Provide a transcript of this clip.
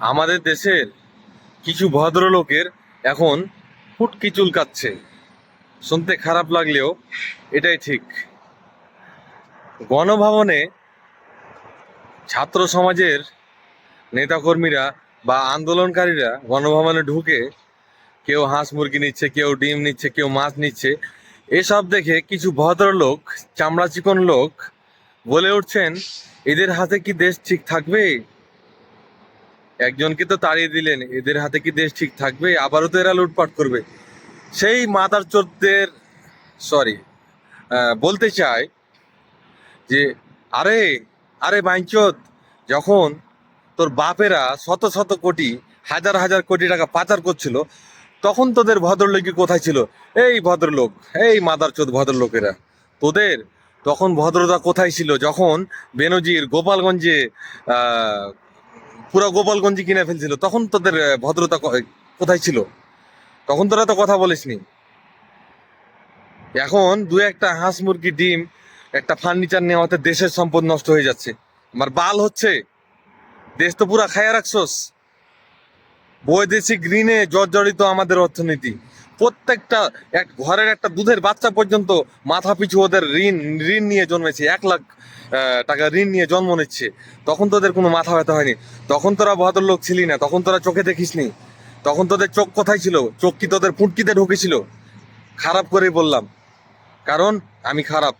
আমাদের দেশের কিছু ভদ্রলোকের এখন ফুটকি চুলকাচ্ছে। শুনতে খারাপ লাগলেও এটাই ঠিক। গণভবনে ছাত্র সমাজের নেতাকর্মীরা বা আন্দোলনকারীরা গণভবনে ঢুকে কেউ হাঁস মুরগি নিচ্ছে, কেউ ডিম নিচ্ছে, কেউ মাছ নিচ্ছে, এসব দেখে কিছু ভদ্রলোক, চামড়া চিকন লোক বলে উঠছেন, এদের হাতে কি দেশ ঠিক থাকবে? একজনকে তো তাড়িয়ে দিলেন, এদের হাতে কি দেশ ঠিক থাকবে? আবারও তো এরা লুটপাট করবে। সেই মাদার চোদ্দের সরি বলতে চাই যে, আরে আরে বাইঞ্চোদ যখন তোর বাপেরা শত শত কোটি, হাজার হাজার কোটি টাকা পাচার করছিল, তখন তোদের ভদ্রলোকই কোথায় ছিল? এই ভদ্রলোক, এই মাদার চোদ ভদ্রলোকেরা। তোদের তখন ভদ্রতা কোথায় ছিল? যখন বেনজির গোপালগঞ্জে পুরো গোপালগঞ্জে কিনে ফেলছিল। তখন তোদের ভদ্রতা কোথায় ছিল? তখন তোরা তো কথা বলিসনি। এখন দু একটা হাঁস মুরগি, ডিম, একটা ফার্নিচার নেওয়াতে দেশের সম্পদ নষ্ট হয়ে যাচ্ছে। আমার বাল হচ্ছে। দেশ তো পুরা খায়া রাখছোস। বৈদেশিক ঋণে জর্জরিত আমাদের অর্থনীতি। প্রত্যেকটা এক ঘরের একটা দুধের বাচ্চা পর্যন্ত মাথা পিছু ওদের ঋণ ঋণ নিয়ে জন্মেছে, এক লাখ টাকা ঋণ নিয়ে জন্ম নিচ্ছে। তখন তোদের কোনো মাথা ব্যথা হয়নি। তখন তোরা ভদ্রলোক ছিলি না, তখন তোরা চোখে দেখিসনি। তখন তোদের চোখ কোথায় ছিল? চোখ কি তোদের ফুটকিতে ঢুকেছিল? খারাপ করে বললাম। কারণ, আমি খারাপ।